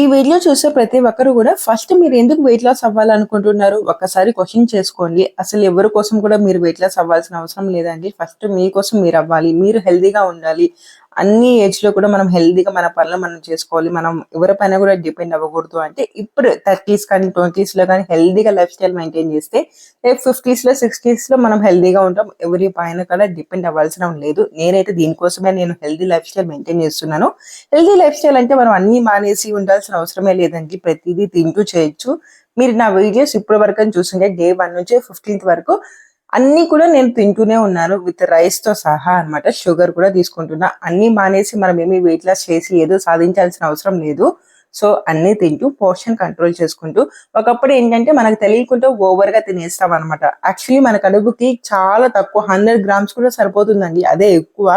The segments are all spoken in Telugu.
ఈ వీడియో చూసే ప్రతి ఒక్కరు కూడా ఫస్ట్ మీరు ఎందుకు వెయిట్ లాస్ అవ్వాలనుకుంటున్నారు? ఒక్కసారి క్వశ్చన్ చేసుకోండి. అసలు ఎవరి కోసం కూడా మీరు వెయిట్ లాస్ అవ్వాల్సిన అవసరం లేదండి. ఫస్ట్ మీకోసం మీరు అవ్వాలి. మీరు హెల్దీగా ఉండాలి. అన్ని ఏజ్లో కూడా మనం హెల్దీగా మన పనులు మనం చేసుకోవాలి. మనం ఎవరిపైన కూడా డిపెండ్ అవ్వకూడదు అంటే ఇప్పుడు థర్టీస్ కానీ ట్వంటీస్లో కానీ హెల్దీగా లైఫ్ స్టైల్ మెయింటైన్ చేస్తే రేపు ఫిఫ్టీస్లో సిక్స్టీస్లో మనం హెల్దీగా ఉంటాం. ఎవరి పైన కూడా డిపెండ్ అవ్వాల్సిన లేదు. నేనైతే దీనికోసమే నేను హెల్దీ లైఫ్ స్టైల్ మెయింటైన్ చేస్తున్నాను. హెల్దీ లైఫ్ స్టైల్ అంటే మనం అన్ని మానేసి ఉండాల్సిన అవసరమే లేదండి. ప్రతిదీ తింటూ చేయొచ్చు. మీరు నా వీడియోస్ ఇప్పటి వరకు చూస్తుంటే డే వన్ నుంచి ఫిఫ్టీన్త్ వరకు అన్ని కూడా నేను తింటూనే ఉన్నాను విత్ రైస్తో సహా అన్నమాట. షుగర్ కూడా తీసుకుంటున్నా. అన్ని మానేసి మనం ఏమి వెయిట్ లాస్ చేసి ఏదో సాధించాల్సిన అవసరం లేదు. సో అన్నీ తింటూ పోర్షన్ కంట్రోల్ చేసుకుంటూ ఒకప్పుడు ఏంటంటే మనకు తెలియకుండా ఓవర్గా తినేస్తాం అనమాట యాక్చువల్లీ మన కడుపుకి చాలా తక్కువ హండ్రెడ్ గ్రామ్స్ కూడా సరిపోతుందండి. అదే ఎక్కువ.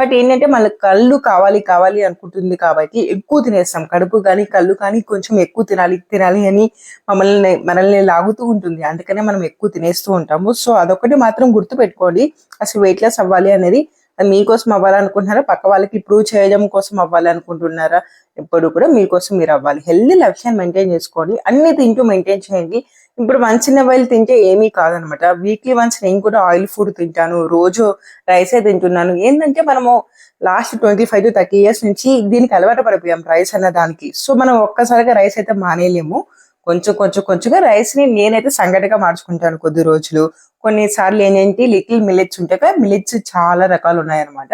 బట్ ఏంటంటే మన కళ్ళు కావాలి కావాలి అనుకుంటుంది కాబట్టి ఎక్కువ తినేస్తాం. కడుపు కానీ కళ్ళు కానీ కొంచెం ఎక్కువ తినాలి తినాలి అని మమ్మల్ని మనల్ని లాగుతూ ఉంటుంది. అందుకనే మనం ఎక్కువ తినేస్తూ ఉంటాము. సో అదొకటి మాత్రం గుర్తు పెట్టుకోండి అసలు వెయిట్ లాస్ అవ్వాలి అనేది మీకోసం అవ్వాలనుకుంటున్నారా? పక్క వాళ్ళకి ప్రూవ్ చేయడం కోసం అవ్వాలనుకుంటున్నారా? ఎప్పుడు కూడా మీకోసం మీరు అవ్వాలి. హెల్దీ లక్ష్యాన్ని మెయింటైన్ చేసుకోండి. అన్ని తింటూ మెయింటైన్ చేయండి. ఇప్పుడు వన్స్ ఇన్ వైల్ తింటే ఏమీ కాదనమాట. వీక్లీ వన్స్ నేను కూడా ఆయిల్ ఫుడ్ తింటాను. రోజు రైసే తింటున్నాను. ఏంటంటే మనము last twenty five to thirty years నుంచి దీనికి అలవాటు పడిపోయాం రైస్ అన్న దానికి. సో మనం ఒక్కసారిగా రైస్ అయితే మానేయలేము. కొంచెం కొంచెం కొంచెంగా రైస్ని నేనైతే సంగటిగా మార్చుకుంటాను కొద్ది రోజులు. కొన్నిసార్లు ఏంటంటే లిటిల్ మిల్లెట్స్ ఉంటాయి మిల్లెట్స్ చాలా రకాలు ఉన్నాయన్నమాట.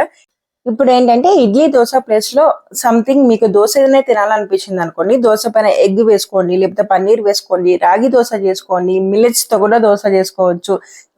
ఇప్పుడు ఏంటంటే ఇడ్లీ దోశ ప్లేస్లో సంథింగ్ మీకు దోశ ఏదైనా తినాలనిపించింది అనుకోండి దోశ పైన ఎగ్ వేసుకోండి లేకపోతే పన్నీర్ వేసుకోండి రాగి దోశ చేసుకోండి మిల్లెట్స్తో కూడా దోశ చేసుకోవచ్చు.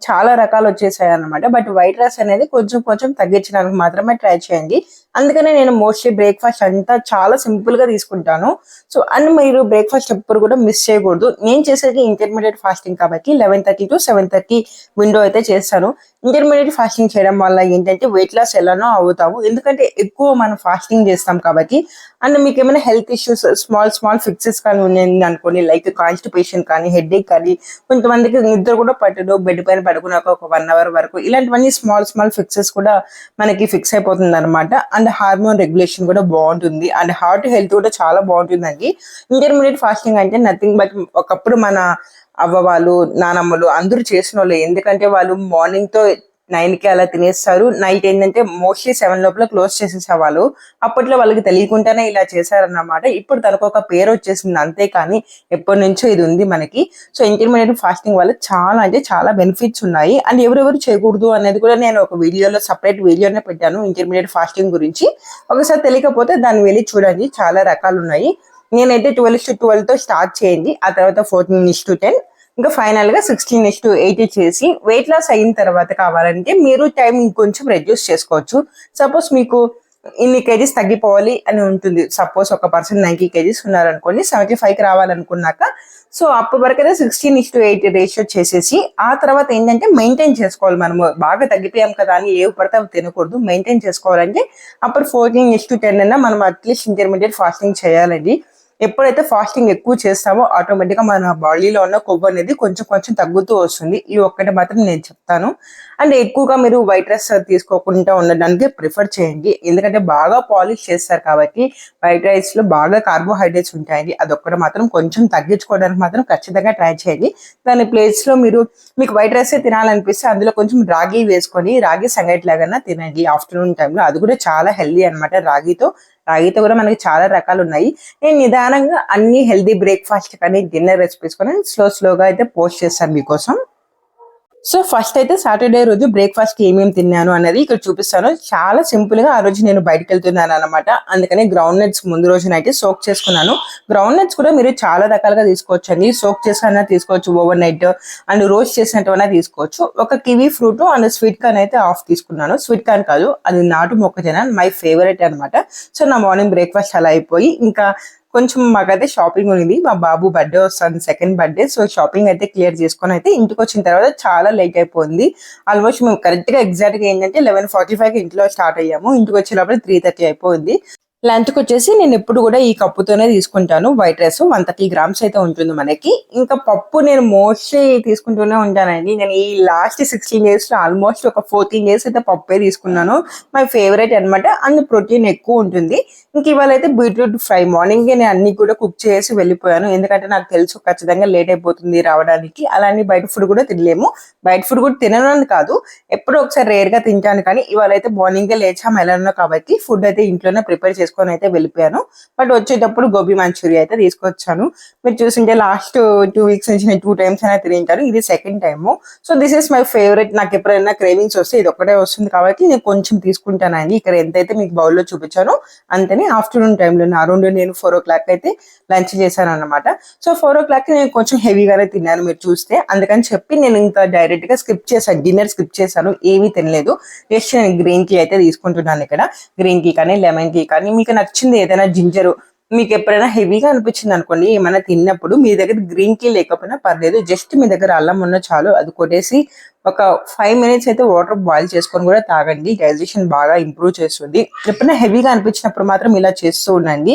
చాలా రకాలు వచ్చేసాయి అన్నమాట బట్ వైట్ రైస్ అనేది కొంచెం కొంచెం తగ్గించడానికి మాత్రమే ట్రై చేయండి. అందుకనే నేను మోస్ట్లీ బ్రేక్ఫాస్ట్ అంతా చాలా సింపుల్గా తీసుకుంటాను. సో అండ్ మీరు బ్రేక్ఫాస్ట్ ఎప్పుడు కూడా మిస్ చేయకూడదు. నేను చేసేది ఇంటర్మీడియట్ ఫాస్టింగ్ కాబట్టి eleven thirty to seven thirty window అయితే చేస్తాను. ఇంటర్మీడియట్ ఫాస్టింగ్ చేయడం వల్ల ఏంటంటే వెయిట్ లాస్ ఎలానో అవుతాము. ఎందుకంటే ఎక్కువ మనం ఫాస్టింగ్ చేస్తాం కాబట్టి. అండ్ మీకు ఏమైనా health issues small small fixes కానీ ఉన్నాయి అనుకోండి లైక్ కాన్స్టిపేషన్ కానీ హెడ్ ఏక్ కానీ కొంతమందికి నిద్ర కూడా పట్టడు బెడ్ పైన పడుకున్నాక ఒక వన్ అవర్ వరకు. ఇలాంటివన్నీ స్మాల్ స్మాల్ ఫిక్సెస్ కూడా మనకి ఫిక్స్ అయిపోతుంది అనమాట అండ్ అండ్ హార్మోన్ రెగ్యులేషన్ కూడా బాగుంటుంది. అండ్ హార్ట్ హెల్త్ కూడా చాలా బాగుంటుందండి. ఇంటర్మీడియట్ ఫాస్టింగ్ అంటే నథింగ్ బట్ ఒకప్పుడు మన అవ్వ వాళ్ళు నానమ్మలు అందరూ చేసిన వాళ్ళు ఎందుకంటే వాళ్ళు మార్నింగ్ నైన్కి అలా తినేస్తారు. నైట్ ఏంటంటే మోస్ట్లీ సెవెన్ లోపల క్లోజ్ చేసేసేవాళ్ళు. అప్పట్లో వాళ్ళకి తెలియకుండానే ఇలా చేశారన్నమాట. ఇప్పుడు తనకు ఒక పేరు వచ్చేసింది అంతే కానీ ఎప్పటి నుంచో ఇది ఉంది మనకి. సో ఇంటర్మీడియట్ ఫాస్టింగ్ వల్ల చాలా అంటే చాలా బెనిఫిట్స్ ఉన్నాయి. అండ్ ఎవరెవరు చేయకూడదు అనేది కూడా నేను ఒక వీడియోలో సపరేట్ వీడియోనే పెట్టాను ఇంటర్మీడియట్ ఫాస్టింగ్ గురించి. ఒకసారి తెలియకపోతే దాన్ని వెళ్ళి చూడండి. చాలా రకాలు ఉన్నాయి. నేనైతే ట్వెల్వ్ టు ట్వెల్వ్తో స్టార్ట్ చేయండి. ఆ తర్వాత ఫోర్టీన్ ఇస్ టు టెన్ ఇంకా ఫైనల్గా సిక్స్టీన్ ఇస్ టు ఎయిట్ చేసి వెయిట్ లాస్ అయిన తర్వాత కావాలంటే మీరు టైం ఇంకొంచెం రెడ్యూస్ చేసుకోవచ్చు. సపోజ్ మీకు ఇన్ని కేజీస్ తగ్గిపోవాలి అని ఉంటుంది. సపోజ్ ఒక పర్సన్ నైన్టీ కేజీస్ ఉన్నారనుకోండి సెవెంటీ ఫైవ్కి రావాలనుకున్నాక సో అప్పటి వరకు అయితే sixteen is to eight ratio చేసేసి ఆ తర్వాత ఏంటంటే మెయింటైన్ చేసుకోవాలి మనము. బాగా తగ్గిపోయాం కదా అని ఏవి పడితే అవి తినకూడదు. మెయింటైన్ చేసుకోవాలంటే అప్పుడు ఫోర్టీన్ ఇస్ టు టెన్ అన్నా మనం అట్లీస్ట్ ఇంటర్మీడియట్ ఫాస్టింగ్ చేయాలండి. ఎప్పుడైతే ఫాస్టింగ్ ఎక్కువ చేస్తామో ఆటోమేటిక్గా మన బాడీలో ఉన్న కొవ్వు అనేది కొంచెం కొంచెం తగ్గుతూ వస్తుంది. ఈ ఒక్కటి మాత్రం నేను చెప్తాను. అండ్ ఎక్కువగా మీరు వైట్ రైస్ తీసుకోకుండా ఉండడానికి ప్రిఫర్ చేయండి. ఎందుకంటే బాగా పాలిష్ చేస్తారు కాబట్టి వైట్ రైస్లో బాగా కార్బోహైడ్రేట్స్ ఉంటాయి అదొక్కటి మాత్రం కొంచెం తగ్గించుకోవడానికి మాత్రం ఖచ్చితంగా ట్రై చేయండి. దాని ప్లేస్లో మీరు మీకు వైట్ రైస్ తినాలనిపిస్తే అందులో కొంచెం రాగి వేసుకొని రాగి సంగటి లాగా తినండి. ఆఫ్టర్నూన్ టైంలో అది కూడా చాలా హెల్దీ అనమాట రాగితో. రాగితో కూడా మనకి చాలా రకాలు ఉన్నాయి నేను నిదానంగా అన్ని హెల్దీ బ్రేక్ఫాస్ట్ కానీ డిన్నర్ రెసిపీస్ కానీ స్లో స్లోగా అయితే పోస్ట్ చేస్తాను మీకోసం. సో ఫస్ట్ అయితే సాటర్డే రోజు బ్రేక్ఫాస్ట్కి ఏమేమి తిన్నాను అనేది ఇక్కడ చూపిస్తాను. చాలా సింపుల్గా ఆ రోజు నేను బయటకు వెళ్తున్నాను అనమాట అందుకని గ్రౌండ్ నట్స్ ముందు రోజున అయితే సోక్ చేసుకున్నాను. గ్రౌండ్ నట్స్ కూడా మీరు చాలా రకాలుగా తీసుకోవచ్చు అండి సోక్ చేసిన తీసుకోవచ్చు ఓవర్ నైట్ అండ్ రోస్ట్ చేసినట్టువైనా తీసుకోవచ్చు. ఒక kiwi fruit and sweet corn అయితే ఆఫ్ తీసుకున్నాను. స్వీట్ కార్న్ కాదు అది నాటు మొక్కజొన్న మై ఫేవరెట్ అనమాట సో నా మార్నింగ్ బ్రేక్ఫాస్ట్ అలా అయిపోయి ఇంకా కొంచెం మాకైతే షాపింగ్ ఉంది. మా బాబు బర్త్డే వస్తుంది సెకండ్ బర్త్డే సో షాపింగ్ అయితే క్లియర్ చేసుకొని అయితే ఇంటికి వచ్చిన తర్వాత చాలా లేట్ అయిపోయింది. ఆల్మోస్ట్ మేము కరెక్ట్గా ఎగ్జాక్ట్గా ఏంటంటే లెవెన్ ఫార్టీ ఫైవ్ ఇంట్లో స్టార్ట్ అయ్యాము. ఇంటికి వచ్చేటప్పుడు త్రీ థర్టీ అయిపోయింది. లంచ్కి వచ్చేసి నేను ఎప్పుడు కూడా ఈ కప్పుతోనే తీసుకుంటాను. White rice one thirty grams అయితే ఉంటుంది మనకి. ఇంకా పప్పు నేను మోస్ట్లీ తీసుకుంటూనే ఉంటానండి. నేను ఈ లాస్ట్ సిక్స్టీన్ డేస్ ఆల్మోస్ట్ ఒక ఫోర్టీన్ డేస్ అయితే పప్పే తీసుకున్నాను. మై ఫేవరెట్ అన్నమాట. అండ్ ప్రోటీన్ ఎక్కువ ఉంటుంది. ఇంక ఇవాళ అయితే బీట్రూట్ ఫ్రై మార్నింగ్ నేను అన్ని కూడా కుక్ చేసి వెళ్ళిపోయాను. ఎందుకంటే నాకు తెలుసు ఖచ్చితంగా లేట్ అయిపోతుంది రావడానికి. అలానే బయట ఫుడ్ కూడా తినలేము. బయట ఫుడ్ కూడా తినను అని కాదు. ఎప్పుడో ఒకసారి రేర్గా తింటాను. కానీ ఇవాళ అయితే మార్నింగ్ లేచాం వెళ్ళను కాబట్టి ఫుడ్ అయితే ఇంట్లోనే ప్రిపేర్ తీసుకొని అయితే వెళ్ళిపోయాను. బట్ వచ్చేటప్పుడు గోబీ మంచూరియా అయితే తీసుకొచ్చాను. మీరు చూసింటే లాస్ట్ టూ వీక్స్ నుంచి నేను టూ టైమ్స్ అయినా తింటాను ఇది second time so this is my favourite నాకు ఎప్పుడైనా క్రేవింగ్స్ వస్తే ఇది ఒకటే వస్తుంది కాబట్టి నేను కొంచెం తీసుకుంటానండి ఇక్కడ ఎంతైతే మీకు బౌల్లో చూపించానో అంతనే ఆఫ్టర్నూన్ టైంలో అరౌండ్ నేను ఫోర్ ఓ క్లాక్ అయితే లంచ్ చేశాను అనమాట సో ఫోర్ ఓ క్లాక్ నేను కొంచెం హెవీగానే తిన్నాను మీరు చూస్తే. అందుకని చెప్పి నేను ఇంకా డైరెక్ట్గా స్కిప్ చేశాను. డిన్నర్ స్కిప్ చేశాను. ఏమీ తినలేదు. జస్ట్ నేను గ్రీన్ టీ అయితే తీసుకుంటున్నాను ఇక్కడ. గ్రీన్ టీ కానీ లెమన్ టీ కానీ మీకు నచ్చింది ఏదైనా జింజరు మీకు ఎప్పుడైనా హెవీగా అనిపించింది అనుకోండి ఏమైనా తిన్నప్పుడు మీ దగ్గర గ్రీన్ టీ లేకపోయినా పర్లేదు జస్ట్ మీ దగ్గర అల్లం ఉన్న చాలు అది కొట్టేసి ఒక ఫైవ్ మినిట్స్ అయితే వాటర్ బాయిల్ చేసుకొని కూడా తాగండి. డైజెషన్ బాగా ఇంప్రూవ్ చేస్తుంది. ఎప్పుడైనా హెవీగా అనిపించినప్పుడు మాత్రం ఇలా చేస్తూ ఉండండి.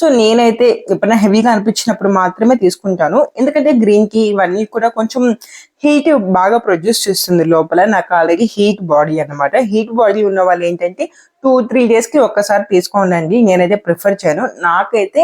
సో నేనైతే ఎప్పుడైనా హెవీగా అనిపించినప్పుడు మాత్రమే తీసుకుంటాను. ఎందుకంటే గ్రీన్ టీ ఇవన్నీ కూడా కొంచెం హీట్ బాగా ప్రొడ్యూస్ చేస్తుంది లోపల. నాకు ఆల్రెడీ హీట్ బాడీ అన్నమాట. హీట్ బాడీ ఉన్న వాళ్ళు ఏంటంటే టూ త్రీ డేస్కి ఒక్కసారి తీసుకోండి నేనైతే ప్రిఫర్ చేయను. నాకైతే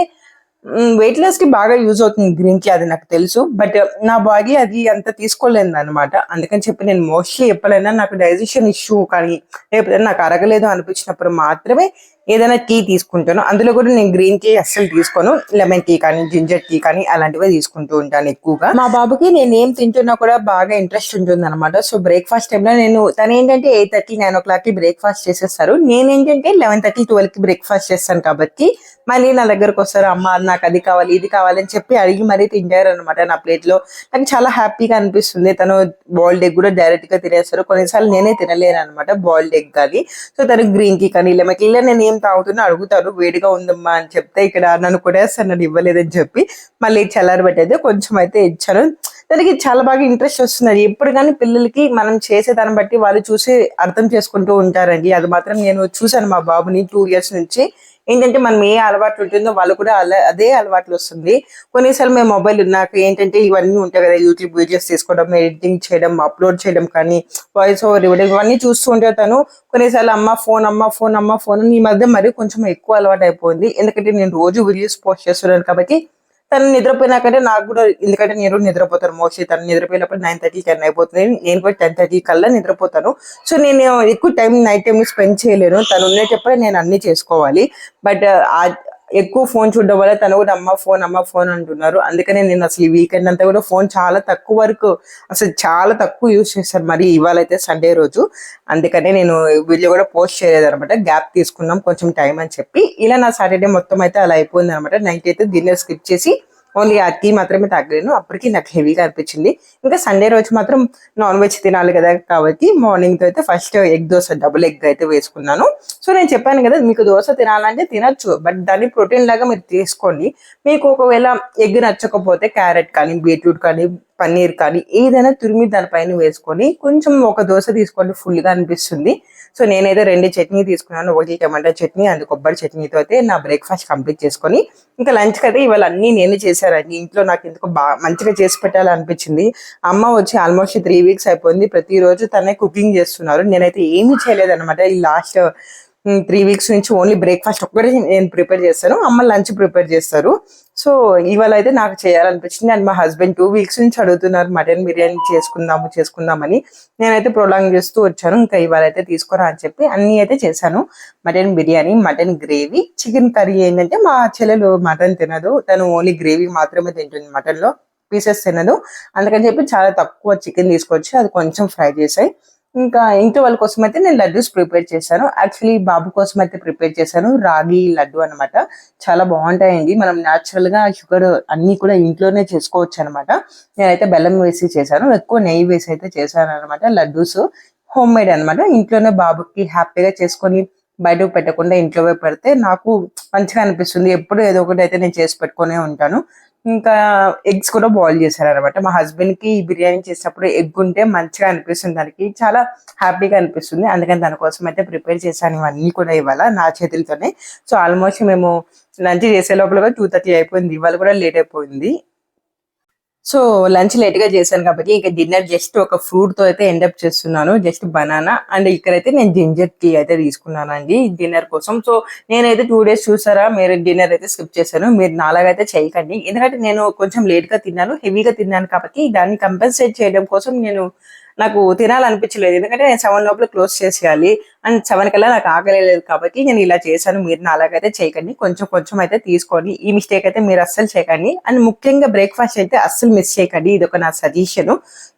వెయిట్ లాస్కి బాగా యూజ్ అవుతుంది గ్రీన్ టీ అది నాకు తెలుసు. బట్ uh, నా బాడీ అది అంత తీసుకోలేదు అనమాట అందుకని చెప్పి నేను మోస్ట్లీ ఎప్పుడైనా నాకు డైజెషన్ ఇష్యూ కానీ లేకపోతే నాకు అరగలేదు అనిపించినప్పుడు మాత్రమే ఏదైనా టీ తీసుకుంటాను. అందులో కూడా నేను గ్రీన్ టీ అస్సలు తీసుకోను. లెమన్ టీ కానీ జింజర్ టీ కానీ అలాంటివి తీసుకుంటూ ఉంటాను ఎక్కువగా. మా బాబుకి నేను ఏం తింటున్నా కూడా బాగా ఇంట్రెస్ట్ ఉంటుంది అనమాట సో బ్రేక్ఫాస్ట్ టైంలో నేను తను ఏంటంటే ఎయిట్ థర్టీ నైన్ ఓ క్లాక్కి బ్రేక్ఫాస్ట్ చేసేస్తారు. నేను ఏంటంటే లెవెన్ థర్టీ ట్వెల్వ్కి బ్రేక్ఫాస్ట్ చేస్తాను కాబట్టి మళ్ళీ నా దగ్గరకు వస్తారు. అమ్మ నాకు అది కావాలి ఇది కావాలి అని చెప్పి అడిగి మరీ తింటారు అనమాట నా ప్లేట్లో నాకు చాలా హ్యాపీగా అనిపిస్తుంది. తను బాయిల్డ్ ఎగ్ కూడా డైరెక్ట్గా తినేస్తారు. కొన్నిసార్లు నేనే తినలేను అనమాట బాయిల్డ్ ఎగ్ కానీ. సో తను గ్రీన్ టీ కానీ లెమన్ ఇలా నేను ఏం తాగుతున్నా అడుగుతారు వేడిగా ఉందమ్మా అని చెప్తే ఇక్కడ నన్ను కూడా నన్ను ఇవ్వలేదని చెప్పి మళ్ళీ చల్లారబెట్టేది. కొంచెం అయితే ఇచ్చాను. దానికి చాలా బాగా ఇంట్రెస్ట్ వస్తున్నారు ఎప్పుడు కానీ పిల్లలకి మనం చేసే దాన్ని బట్టి వాళ్ళు చూసి అర్థం చేసుకుంటూ ఉంటారండి. అది మాత్రం నేను చూశాను మా బాబుని టూ ఇయర్స్ నుంచి. ఏంటంటే మనం ఏ అలవాట్లు ఉంటుందో వాళ్ళు కూడా అలా అదే అలవాట్లు వస్తుంది. కొన్నిసార్లు మేము మొబైల్ నాకు ఏంటంటే ఇవన్నీ ఉంటాయి కదా యూట్యూబ్ వీడియోస్ తీసుకోవడం ఎడిటింగ్ చేయడం అప్లోడ్ చేయడం కానీ వాయిస్ ఓవర్ ఇవ్వడం ఇవన్నీ చూస్తూ ఉంటే తను కొన్నిసార్లు అమ్మ ఫోన్ అమ్మ ఫోన్ అమ్మ ఫోన్ ఈ మధ్య మరి కొంచెం ఎక్కువ అలవాటు అయిపోయింది ఎందుకంటే నేను రోజు వీడియోస్ పోస్ట్ చేస్తున్నాను కాబట్టి తను నిద్రపోయినాకంటే నాకు కూడా ఎందుకంటే నేను నిద్రపోతాను. మోస్ట్లీ తను నిద్రపోయినప్పుడు నైన్ థర్టీ టెన్ అయిపోతుంది. నేను కూడా టెన్ థర్టీ కల్లా నిద్రపోతాను. సో నేను ఎక్కువ టైం నైట్ టైం స్పెండ్ చేయలేను. తను ఉండేటప్పుడే నేను అన్ని చేసుకోవాలి. బట్ ఎక్కువ ఫోన్ చూడడం వల్ల తను కూడా అమ్మ ఫోన్ అమ్మ ఫోన్ అంటున్నారు. అందుకనే నేను అసలు ఈ వీకెండ్ అంతా కూడా ఫోన్ చాలా తక్కువ వరకు అసలు చాలా తక్కువ యూజ్ చేశాను. మరి ఇవాళ అయితే సండే రోజు. అందుకనే నేను వీడియో కూడా పోస్ట్ చేయలేదు అనమాట గ్యాప్ తీసుకున్నాం కొంచెం టైం అని చెప్పి. ఇలా నా సాటర్డే మొత్తం అయితే అలా అయిపోయింది అనమాట నైట్ అయితే డిన్నర్ స్కిప్ చేసి ఓన్లీ ఆ టీ మాత్రమే తాగలేను. అప్పటికి నాకు హెవీగా అనిపించింది. ఇంకా సండే రోజు మాత్రం నాన్ వెజ్ తినాలి కదా కాబట్టి మార్నింగ్తో అయితే first egg dosa double egg అయితే వేసుకున్నాను. సో నేను చెప్పాను కదా మీకు దోశ తినాలంటే తినొచ్చు. బట్ దాన్ని ప్రోటీన్ లాగా మీరు తీసుకోండి. మీకు ఒకవేళ ఎగ్ నచ్చకపోతే క్యారెట్ కానీ బీట్రూట్ కానీ పన్నీర్ కానీ ఏదైనా తురిమి దానిపైన వేసుకొని కొంచెం ఒక దోశ తీసుకోండి ఫుల్గా అనిపిస్తుంది. సో నేనైతే రెండు చట్నీ తీసుకున్నాను. ఒకటి టమాటా చట్నీ అండ్ కొబ్బరి చట్నీతో అయితే నా బ్రేక్ఫాస్ట్ కంప్లీట్ చేసుకొని ఇంకా లంచ్ అయితే ఇవాళ అన్ని నేను చేశారండి ఇంట్లో నాకు ఎందుకు బాగా మంచిగా చేసి పెట్టాలనిపించింది. అమ్మ వచ్చి ఆల్మోస్ట్ త్రీ వీక్స్ అయిపోయింది. ప్రతిరోజు తనే కుకింగ్ చేస్తున్నారు. నేనైతే ఏమీ చేయలేదన్నమాట. ఈ లాస్ట్ త్రీ వీక్స్ నుంచి ఓన్లీ బ్రేక్ఫాస్ట్ ఒక్కటే నేను ప్రిపేర్ చేస్తాను. అమ్మ లంచ్ ప్రిపేర్ చేస్తారు. సో ఇవాళ అయితే నాకు చేయాలనిపించింది అండ్ మా హస్బెండ్ టూ వీక్స్ నుంచి అడుగుతున్నారు మటన్ బిర్యానీ చేసుకుందాము చేసుకుందామని. నేనైతే ప్రొలాంగ్ చేస్తూ వచ్చాను ఇంకా ఇవాళ అయితే తీసుకురా అని చెప్పి అన్ని అయితే చేశాను. Mutton biryani mutton gravy chicken curry ఏంటంటే మా చెల్లెలు మటన్ తినదు తను ఓన్లీ గ్రేవీ మాత్రమే తింటుంది మటన్లో పీసెస్ తినదు. అందుకని చెప్పి చాలా తక్కువ చికెన్ తీసుకొచ్చి అది కొంచెం ఫ్రై చేసాయి ఇంకా ఇంట్లో వాళ్ళ కోసం అయితే నేను లడ్డూస్ ప్రిపేర్ చేశాను. యాక్చువల్లీ బాబు కోసం అయితే ప్రిపేర్ చేశాను. రాగి లడ్డు అన్నమాట. చాలా బాగుంటాయండి. మనం న్యాచురల్గా షుగర్ అన్ని కూడా ఇంట్లోనే చేసుకోవచ్చు అనమాట నేనైతే బెల్లం వేసి చేశాను. ఎక్కువ నెయ్యి వేసి అయితే చేశాను అనమాట లడ్డూస్. హోమ్ మేడ్ అనమాట ఇంట్లోనే బాబుకి హ్యాపీగా చేసుకొని బయటకు పెట్టకుండా ఇంట్లో పెడితే నాకు మంచిగా అనిపిస్తుంది. ఎప్పుడు ఏదో ఒకటి అయితే నేను చేసి పెట్టుకునే ఉంటాను. ఇంకా ఎగ్స్ కూడా బాయిల్ చేశారు అనమాట మా హస్బెండ్కి ఈ బిర్యానీ చేసినప్పుడు ఎగ్ ఉంటే మంచిగా అనిపిస్తుంది. దానికి చాలా హ్యాపీగా అనిపిస్తుంది. అందుకని దానికోసం అయితే ప్రిపేర్ చేశాను. ఇవన్నీ కూడా ఇవాళ నా చేతులతోనే. సో ఆల్మోస్ట్ మేము లంచ్ చేసే లోపల టూ థర్టీ అయిపోయింది. ఇవాళ కూడా లేట్ అయిపోయింది. సో లంచ్ లేట్గా చేశాను కాబట్టి ఇంకా డిన్నర్ జస్ట్ ఒక ఫ్రూట్తో అయితే ఎండప్ చేస్తున్నాను జస్ట్ బనానా అండ్ ఇక్కడైతే నేను జింజర్ టీ అయితే తీసుకున్నాను అండి డిన్నర్ కోసం. సో నేనైతే టూ డేస్ చూసారా మీరు డిన్నర్ అయితే స్కిప్ చేశాను మీరు నాలాగైతే చేయకండి. ఎందుకంటే నేను కొంచెం లేట్గా తిన్నాను హెవీగా తిన్నాను కాబట్టి దాన్ని కంపెన్సేట్ చేయడం కోసం నేను నాకు తినాలనిపించలేదు. ఎందుకంటే నేను సెవెన్ లోపల క్లోజ్ చేసేయాలి. అండ్ సెవెన్ కల్లా నాకు ఆకలి లేదు కాబట్టి నేను ఇలా చేశాను. మీరు నా అలాగైతే చేయకండి. కొంచెం కొంచెం అయితే తీసుకోండి. ఈ మిస్టేక్ అయితే మీరు అస్సలు చేయకండి. అండ్ ముఖ్యంగా బ్రేక్ఫాస్ట్ అయితే అస్సలు మిస్ చేయకండి. ఇది ఒక నా సజెషన్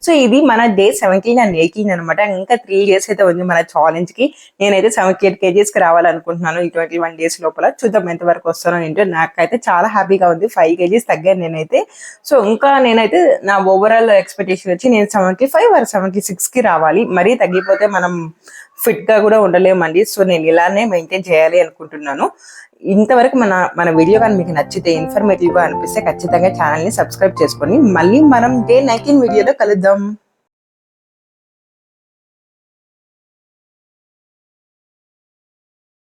సో ఇది మన డే సెవెంటీన్ అండ్ ఎయిటీన్ అనమాట ఇంకా త్రీ డేస్ అయితే ఉంది మన ఛాలెంజ్కి. నేనైతే సెవెంటీ ఎయిట్ కేజీస్కి రావాలనుకుంటున్నాను ఈ ట్వంటీ వన్ డేస్ లోపల. చూద్దాం ఎంత వరకు వస్తానో ఏంటో. నాకైతే చాలా హ్యాపీగా ఉంది. ఫైవ్ కేజీస్ తగ్గాను నేనైతే. సో ఇంకా నేనైతే నా ఓవరాల్ ఎక్స్పెక్టేషన్ వచ్చి నేను సెవెంటీ ఫైవ్ ఆర్ సెవెంటీ సిక్స్కి రావాలి. మరీ తగ్గిపోతే మనం ఫిట్గా కూడా ఉండలేమండి. సో నేను ఇలానే మెయింటైన్ చేయాలి అనుకుంటున్నాను. ఇంతవరకు మన మన వీడియో కానీ మీకు నచ్చితే ఇన్ఫర్మేటివ్గా అనిపిస్తే ఖచ్చితంగా ఛానల్ని సబ్స్క్రైబ్ చేసుకొని మళ్ళీ మనం డే నైన్టీన్ వీడియోలో కలుద్దాం.